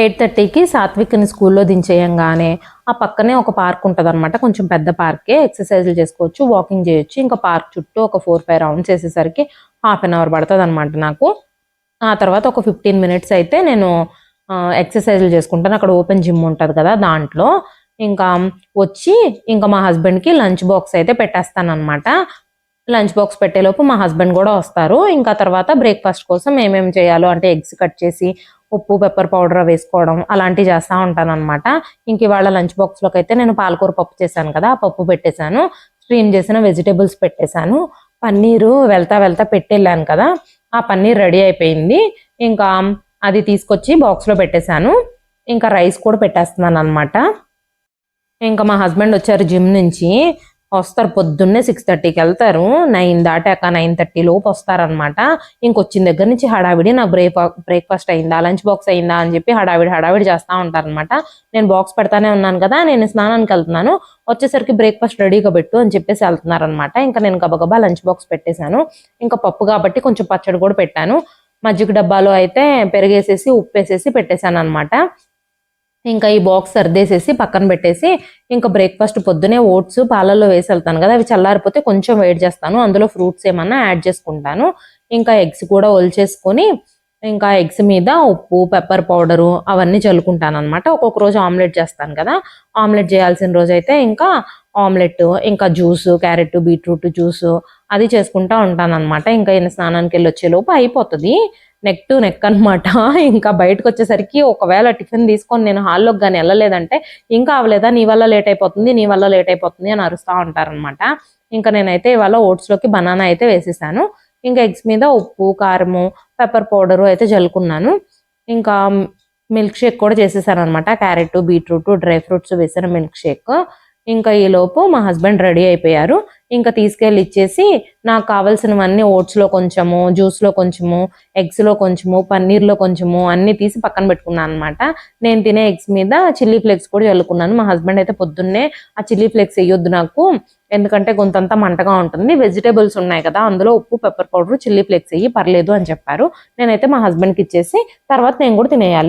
Eight థర్టీకి సాత్విక్ని స్కూల్లో దించేయంగానే ఆ పక్కనే ఒక పార్క్ ఉంటుంది అనమాట కొంచెం పెద్ద పార్కే. ఎక్సర్సైజ్లు చేసుకోవచ్చు వాకింగ్ చేయొచ్చు. ఇంకా పార్క్ చుట్టూ ఒక ఫోర్ ఫైవ్ రౌండ్స్ వేసేసరికి హాఫ్ అన్ అవర్ పడుతుంది అనమాట నాకు. ఆ తర్వాత ఒక ఫిఫ్టీన్ మినిట్స్ అయితే నేను ఎక్సర్సైజ్లు చేసుకుంటాను. అక్కడ ఓపెన్ జిమ్ ఉంటుంది కదా దాంట్లో. ఇంకా వచ్చి ఇంకా మా హస్బెండ్కి లంచ్ బాక్స్ అయితే పెట్టేస్తాను అనమాట లంచ్ బాక్స్ పెట్టేలోపు మా హస్బెండ్ కూడా వస్తారు. ఇంకా తర్వాత బ్రేక్ఫాస్ట్ కోసం ఏమేమి చేయాలో అంటే ఎగ్స్ కట్ చేసి ఉప్పు పెప్పర్ పౌడర్ వేసుకోవడం అలాంటివి చేస్తూ ఉంటాను అనమాట ఇంక ఇవాళ లంచ్ బాక్స్లోకి అయితే నేను పాలకూర పప్పు చేశాను కదా ఆ పప్పు పెట్టేశాను. స్ట్రీమ్ చేసిన వెజిటేబుల్స్ పెట్టేశాను. పన్నీరు వెళ్తా వెళ్తా పెట్టెళ్ళాను కదా ఆ పన్నీర్ రెడీ అయిపోయింది. ఇంకా అది తీసుకొచ్చి బాక్స్లో పెట్టేశాను. ఇంకా రైస్ కూడా పెట్టేస్తున్నాను అనమాట ఇంకా మా హస్బెండ్ వచ్చారు జిమ్ నుంచి. వస్తారు. పొద్దున్నే సిక్స్ థర్టీకి వెళ్తారు. నైన్ దాటాక నైన్ థర్టీ లోపు వస్తారనమాట ఇంకొచ్చిన దగ్గర నుంచి హడావిడి నా బ్రేక్ బ్రేక్ఫాస్ట్ అయిందా లంచ్ బాక్స్ అయిందా అని చెప్పి హడావిడి హడావిడి చేస్తూ ఉంటారనమాట నేను బాక్స్ పెడతానే ఉన్నాను కదా నేను స్నానానికి వెళ్తున్నాను. వచ్చేసరికి బ్రేక్ఫాస్ట్ రెడీగా పెట్టు అని చెప్పేసి వెళ్తున్నారనమాట ఇంకా నేను గబగబా లంచ్ బాక్స్ పెట్టేశాను. ఇంకా పప్పు కాబట్టి కొంచెం పచ్చడి కూడా పెట్టాను. మజ్జిగ డబ్బాలో అయితే పెరిగేసేసి ఉప్పు వేసేసి పెట్టేశాను అనమాట ఇంకా ఈ బాక్స్ సర్దేసేసి పక్కన పెట్టేసి ఇంకా బ్రేక్ఫాస్ట్ పొద్దునే ఓట్స్ పాలల్లో వేసి వెళ్తాను కదా అవి చల్లారిపోతే కొంచెం వెయిట్ చేస్తాను. అందులో ఫ్రూట్స్ ఏమన్నా యాడ్ చేసుకుంటాను. ఇంకా ఎగ్స్ కూడా ఒలిచేసుకొని ఇంకా ఎగ్స్ మీద ఉప్పు పెప్పర్ పౌడరు అవన్నీ చల్లుకుంటాను అనమాట ఒక్కొక్క రోజు ఆమ్లెట్ చేస్తాను కదా ఆమ్లెట్ చేయాల్సిన రోజు అయితే ఇంకా ఆమ్లెట్ ఇంకా జ్యూస్ క్యారెట్ బీట్రూట్ జ్యూస్ అది చేసుకుంటా ఉంటాను అనమాట ఇంకా ఈయన స్నానానికి వెళ్ళి వచ్చేలోపు అయిపోతుంది. నెక్ టు నెక్ అనమాట ఇంకా బయటకు వచ్చేసరికి ఒకవేళ టిఫిన్ తీసుకొని నేను హాల్లోకి కానీ వెళ్ళలేదంటే ఇంకా అవలేదా నీ వల్ల లేట్ అయిపోతుంది నీ వల్ల లేట్ అయిపోతుంది అని అరుస్తూ ఉంటారనమాట ఇంకా నేనైతే ఇవాళ ఓట్స్లోకి బనానా అయితే వేసేసాను. ఇంకా ఎగ్స్ మీద ఉప్పు కారము పెప్పర్ పౌడరు అయితే జల్లుకున్నాను. ఇంకా మిల్క్ షేక్ కూడా చేసేసాను అనమాట క్యారెట్ బీట్రూట్ డ్రై ఫ్రూట్స్ వేసిన మిల్క్ షేక్ ఇంకా ఈ లోపు మా హస్బెండ్ రెడీ అయిపోయారు. ఇంకా తీసుకెళ్ళి ఇచ్చేసి నాకు కావాల్సినవన్నీ ఓట్స్లో కొంచెము జ్యూస్లో కొంచెము ఎగ్స్లో కొంచెము పన్నీర్లో కొంచెము అన్ని తీసి పక్కన పెట్టుకున్నాను అనమాట నేను తినే ఎగ్స్ మీద చిల్లీ ఫ్లేక్స్ కూడా చల్లుకున్నాను. మా హస్బెండ్ అయితే పొద్దున్నే ఆ చిల్లీ ఫ్లేక్స్ వేయొద్దు నాకు. ఎందుకంటే గొంతంతా మంటగా ఉంటుంది. వెజిటేబుల్స్ ఉన్నాయి కదా అందులో ఉప్పు పెప్పర్ పౌడర్ చిల్లీ ఫ్లేక్స్ వేయి పర్లేదు అని చెప్పారు. నేనైతే మా హస్బెండ్కి ఇచ్చేసి తర్వాత నేను కూడా తినేయాలి.